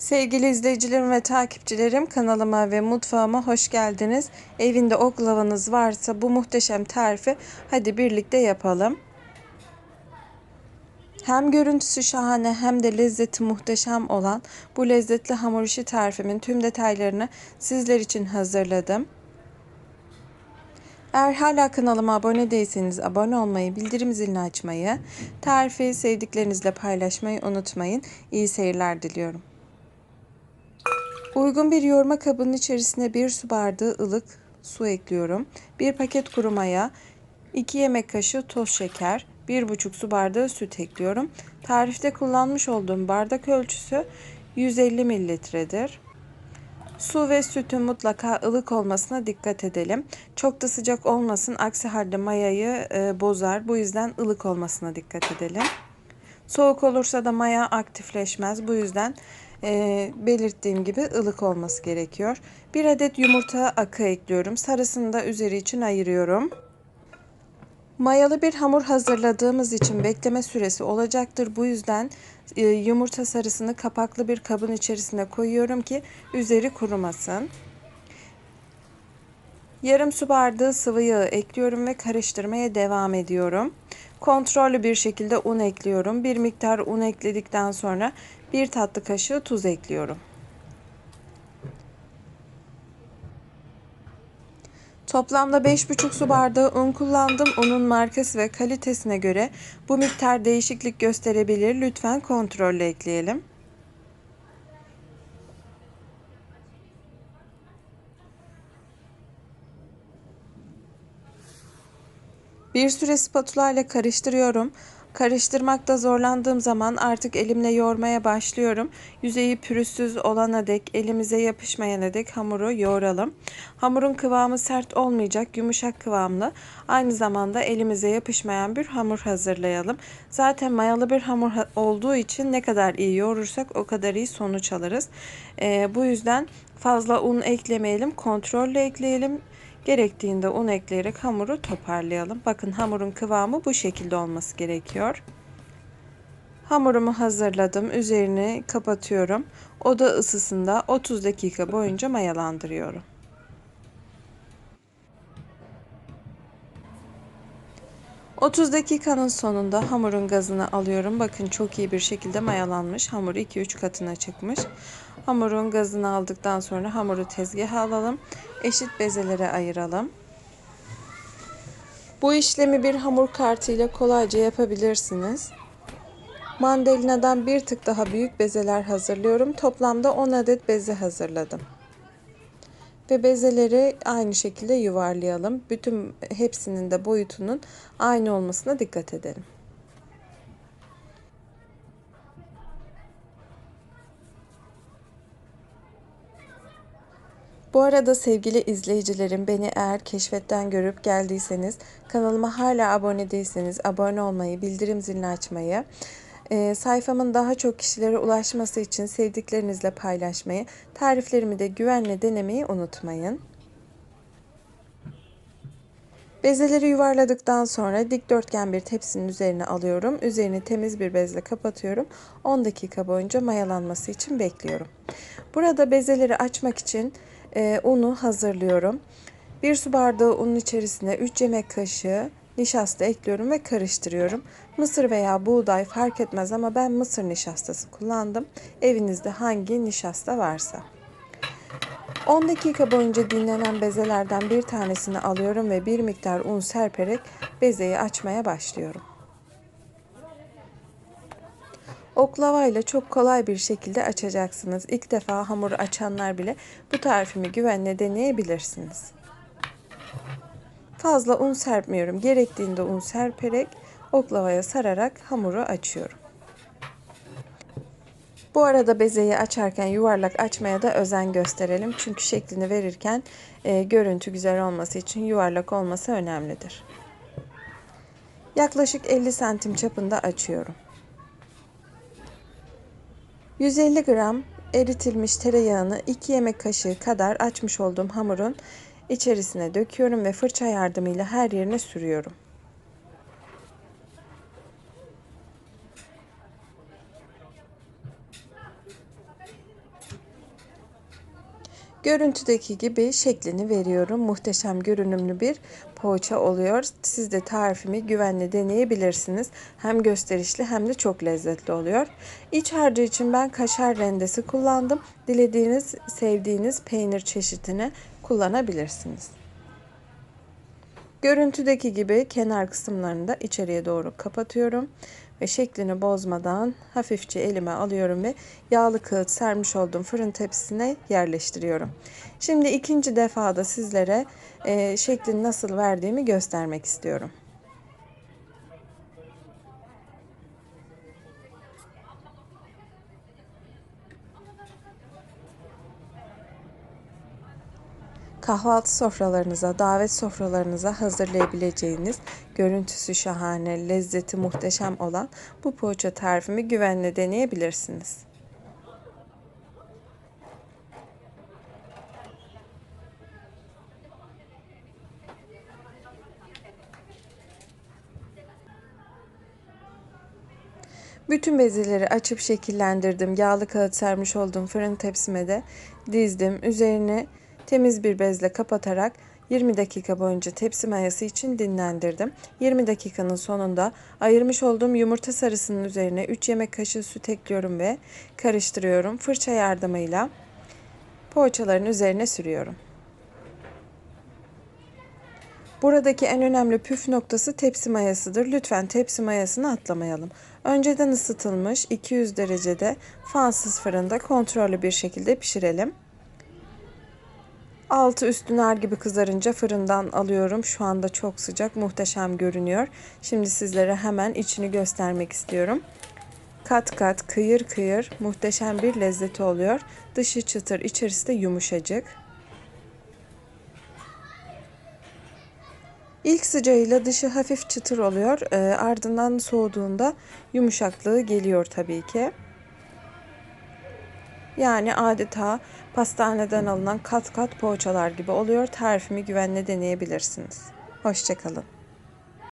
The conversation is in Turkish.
Sevgili izleyicilerim ve takipçilerim kanalıma ve mutfağıma hoş geldiniz. Evinde oklavanız varsa bu muhteşem tarifi hadi birlikte yapalım. Hem görüntüsü şahane hem de lezzeti muhteşem olan bu lezzetli hamur işi tarifimin tüm detaylarını sizler için hazırladım. Eğer hala kanalıma abone değilseniz abone olmayı, bildirim zilini açmayı, tarifi sevdiklerinizle paylaşmayı unutmayın. İyi seyirler diliyorum. Uygun bir yoğurma kabının içerisine 1 su bardağı ılık su ekliyorum. 1 paket kuru maya, 2 yemek kaşığı toz şeker, 1,5 su bardağı süt ekliyorum. Tarifte kullanmış olduğum bardak ölçüsü 150 mililitredir. Su ve sütün mutlaka ılık olmasına dikkat edelim. Çok da sıcak olmasın aksi halde mayayı e, bozar. Bu yüzden ılık olmasına dikkat edelim. Soğuk olursa da maya aktifleşmez. Bu yüzden e, belirttiğim gibi ılık olması gerekiyor. Bir adet yumurta akı ekliyorum. Sarısını da üzeri için ayırıyorum. Mayalı bir hamur hazırladığımız için bekleme süresi olacaktır. Bu yüzden e, yumurta sarısını kapaklı bir kabın içerisine koyuyorum ki üzeri kurumasın. Yarım su bardağı sıvı yağı ekliyorum ve karıştırmaya devam ediyorum. Kontrollü bir şekilde un ekliyorum. Bir miktar un ekledikten sonra bir tatlı kaşığı tuz ekliyorum. Toplamda 5,5 su bardağı un kullandım. Unun markası ve kalitesine göre bu miktar değişiklik gösterebilir. Lütfen kontrollü ekleyelim. Bir süre spatula ile karıştırıyorum. Karıştırmakta zorlandığım zaman artık elimle yoğurmaya başlıyorum. Yüzeyi pürüzsüz olana dek, elimize yapışmayana dek hamuru yoğuralım. Hamurun kıvamı sert olmayacak, yumuşak kıvamlı. Aynı zamanda elimize yapışmayan bir hamur hazırlayalım. Zaten mayalı bir hamur olduğu için ne kadar iyi yoğurursak o kadar iyi sonuç alırız. Ee, bu yüzden fazla un eklemeyelim, kontrollü ekleyelim. Gerektiğinde un ekleyerek hamuru toparlayalım. Bakın hamurun kıvamı bu şekilde olması gerekiyor. Hamurumu hazırladım. Üzerini kapatıyorum. Oda ısısında 30 dakika boyunca mayalandırıyorum. ...30 dakikanın sonunda hamurun gazını alıyorum. Bakın çok iyi bir şekilde mayalanmış. Hamur 2-3 katına çıkmış. Hamurun gazını aldıktan sonra hamuru tezgaha alalım. Eşit bezelere ayıralım. Bu işlemi bir hamur kartı ile kolayca yapabilirsiniz. Mandalinadan bir tık daha büyük bezeler hazırlıyorum. Toplamda 10 adet beze hazırladım. Ve bezeleri aynı şekilde yuvarlayalım. Bütün hepsinin de boyutunun aynı olmasına dikkat edelim. Bu arada sevgili izleyicilerim beni eğer keşfetten görüp geldiyseniz kanalıma hala abone değilseniz abone olmayı, bildirim zilini açmayı, e, sayfamın daha çok kişilere ulaşması için sevdiklerinizle paylaşmayı, tariflerimi de güvenle denemeyi unutmayın. Bezeleri yuvarladıktan sonra dikdörtgen bir tepsinin üzerine alıyorum. Üzerini temiz bir bezle kapatıyorum. 10 dakika boyunca mayalanması için bekliyorum. Burada bezeleri açmak için e, unu hazırlıyorum. Bir su bardağı unun içerisine 3 yemek kaşığı nişasta ekliyorum ve karıştırıyorum. Mısır veya buğday fark etmez ama ben mısır nişastası kullandım. Evinizde hangi nişasta varsa. 10 dakika boyunca dinlenen bezelerden bir tanesini alıyorum ve bir miktar un serperek bezeyi açmaya başlıyorum. Oklava ile çok kolay bir şekilde açacaksınız. İlk defa hamur açanlar bile bu tarifimi güvenle deneyebilirsiniz. Fazla un serpmiyorum. Gerektiğinde un serperek oklavaya sararak hamuru açıyorum. Bu arada bezeyi açarken yuvarlak açmaya da özen gösterelim. Çünkü şeklini verirken e, görüntü güzel olması için yuvarlak olması önemlidir. Yaklaşık 50 santim çapında açıyorum. 150 gram eritilmiş tereyağını 2 yemek kaşığı kadar açmış olduğum hamurun içerisine döküyorum ve fırça yardımıyla her yerine sürüyorum. Görüntüdeki gibi şeklini veriyorum. Muhteşem görünümlü bir poğaça oluyor. Siz de tarifimi güvenle deneyebilirsiniz. Hem gösterişli hem de çok lezzetli oluyor. İç harcı için ben kaşar rendesi kullandım. Dilediğiniz, sevdiğiniz peynir çeşitini kullanabilirsiniz. Görüntüdeki gibi kenar kısımlarını da içeriye doğru kapatıyorum ve şeklini bozmadan hafifçe elime alıyorum ve yağlı kağıt sermiş olduğum fırın tepsisine yerleştiriyorum. Şimdi ikinci defada sizlere e, şeklini nasıl verdiğimi göstermek istiyorum. Kahvaltı sofralarınıza, davet sofralarınıza hazırlayabileceğiniz görüntüsü şahane, lezzeti muhteşem olan bu poğaça tarifimi güvenle deneyebilirsiniz. Bütün bezeleri açıp şekillendirdim. Yağlı kağıt sermiş olduğum fırın tepsime de dizdim. Üzerine temiz bir bezle kapatarak 20 dakika boyunca tepsi mayası için dinlendirdim. 20 dakikanın sonunda ayırmış olduğum yumurta sarısının üzerine 3 yemek kaşığı süt ekliyorum ve karıştırıyorum. Fırça yardımıyla poğaçaların üzerine sürüyorum. Buradaki en önemli püf noktası tepsi mayasıdır. Lütfen tepsi mayasını atlamayalım. Önceden ısıtılmış 200 derecede fansız fırında kontrollü bir şekilde pişirelim. Altı üstü nar gibi kızarınca fırından alıyorum. Şu anda çok sıcak, muhteşem görünüyor. Şimdi sizlere hemen içini göstermek istiyorum. Kat kat, kıyır kıyır, muhteşem bir lezzeti oluyor. Dışı çıtır, içerisi de yumuşacık. İlk sıcağıyla dışı hafif çıtır oluyor. E, ardından soğuduğunda yumuşaklığı geliyor tabii ki. Yani adeta pastaneden alınan kat kat poğaçalar gibi oluyor. Tarifimi güvenle deneyebilirsiniz. Hoşçakalın.